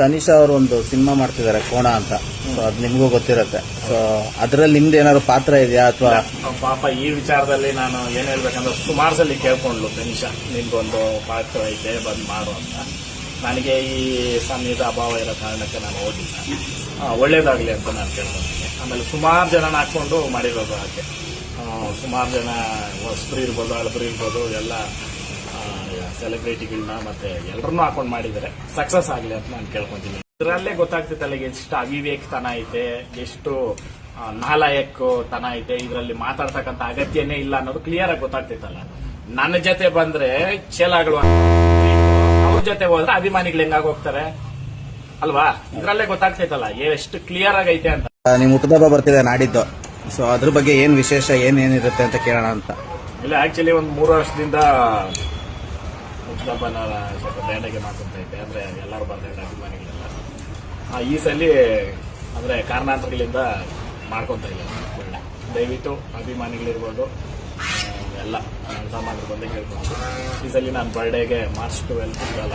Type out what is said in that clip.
ತನಿಷಾ ಅವರು ಒಂದು ಸಿನಿಮಾ ಮಾಡ್ತಿದ್ದಾರೆ, ಕೋಣ ಅಂತ. ಸೊ ಅದು ನಿಮಗೂ ಗೊತ್ತಿರುತ್ತೆ. ಸೊ ಅದ್ರಲ್ಲಿ ನಿಮ್ದು ಏನಾದ್ರು ಪಾತ್ರ ಇದೆಯಾ ಅಥವಾ? ಪಾಪ ಈ ವಿಚಾರದಲ್ಲಿ ನಾನು ಏನ್ ಹೇಳ್ಬೇಕಂದ್ರೆ ಸುಮಾರು ಸಲ ಕೇಳ್ಕೊಂಡ್ಲು ತನಿಷಾ, ನಿಮ್ಗೊಂದು ಪಾತ್ರ ಇದೆ, ಬಂದು ಮಾಡು ಅಂತ. ನನಗೆ ಈ ಸಮಯದ ಅಭಾವ ಇರೋ ಕಾರಣಕ್ಕೆ ನಾನು ಹೋಗಿಲ್ಲ. ಒಳ್ಳೇದಾಗ್ಲಿ ಅಂತ ನಾನು ಕೇಳ್ಕೊಂಡಿದ್ದೆ ಆಮೇಲೆ ಸುಮಾರು ಜನ ಹಾಕೊಂಡು ಮಾಡಿರೋದು ಹಾಗೆ. ಸುಮಾರು ಜನ ಹೊಸಬ್ರು ಇರ್ಬೋದು ಹಳಬ್ರು ಇರ್ಬೋದು, ಎಲ್ಲ ಸೆಲೆಬ್ರಿಟಿಗಳನ್ನ ಮತ್ತೆ ಎಲ್ಲರನ್ನೂ ಹಾಕೊಂಡು ಮಾಡಿದರೆ. ಸಕ್ಸಸ್ ಆಗ್ಲಿ ಅಂತ ನಾನು ಕೇಳ್ಕೊಂತೀನಿ. ಇದರಲ್ಲೇ ಗೊತ್ತಾಗ್ತಿತ್ತಲ್ಲ ಎಷ್ಟು ಅವಿವೇಕತನ ಐತೆ ಎಷ್ಟು ನಾಲಾಯಕ್ ತನ ಐತೆ ಇದರಲ್ಲಿ ಮಾತಾಡ್ತಕ್ಕಂಥ ಅಗತ್ಯನೇ ಇಲ್ಲ ಅನ್ನೋದು ಕ್ಲಿಯರ್ ಆಗಿ ಗೊತ್ತಾಗ್ತಿತ್ತಲ್ಲ. ನನ್ನ ಜೊತೆ ಬಂದ್ರೆ ಚೇಲಾಗಳು ಅವ್ರ ಜೊತೆ ಹೋದ್ರೆ ಅಭಿಮಾನಿಗಳು ಹೆಂಗಾಗ ಹೋಗ್ತಾರೆ? ಅಲ್ವಾ? ಇದ್ರಲ್ಲೇ ಗೊತ್ತಾಗ್ತೈತಲ್ಲ ಎಷ್ಟು ಕ್ಲಿಯರ್ ಆಗೈತೆ ಅಂತ. ನಿಮ್ ಹುಟ್ಟದಬ್ಬ ಬರ್ತಿದೆ ನಾಡಿದ್ದು. ಸೊ ಅದ್ರ ಬಗ್ಗೆ ಏನ್ ವಿಶೇಷ ಏನೇನಿರುತ್ತೆ ಅಂತ ಕೇಳೋಣ ಅಂತ. ಇಲ್ಲ ಆಕ್ಚುಲಿ ಒಂದ್ ಮೂರು ವರ್ಷದಿಂದ ಹುಟ್ಟದಬ್ಬನ ಸ್ವಲ್ಪ ಡ್ಯಾಂಡಾಗೆ ಮಾಡ್ಕೊತಾ ಇದ್ದೆ ಅಂದ್ರೆ ಎಲ್ಲರೂ ಬರ್ತಾರೆ ಅಭಿಮಾನಿಗಳೆಲ್ಲ. ಈ ಸಲ ಅಂದ್ರೆ ಕಾರಣಾಂತರಗಳಿಂದ ಮಾಡ್ಕೊತಾ ಇಲ್ಲ. ಒಳ್ಳೆ ದಯವಿಟ್ಟು ಅಭಿಮಾನಿಗಳಿರ್ಬೋದು ಎಲ್ಲ ಸಾಮಾನ್ಯರು ಬಂದು ಕೇಳ್ಕೊಂಡು ಈ ಸಲ ನಾನು ಬರ್ಡೇಗೆ ಮಾರ್ಚ್ ಟ್ವೆಲ್ತ್ ಇದ್ದಲ್ಲ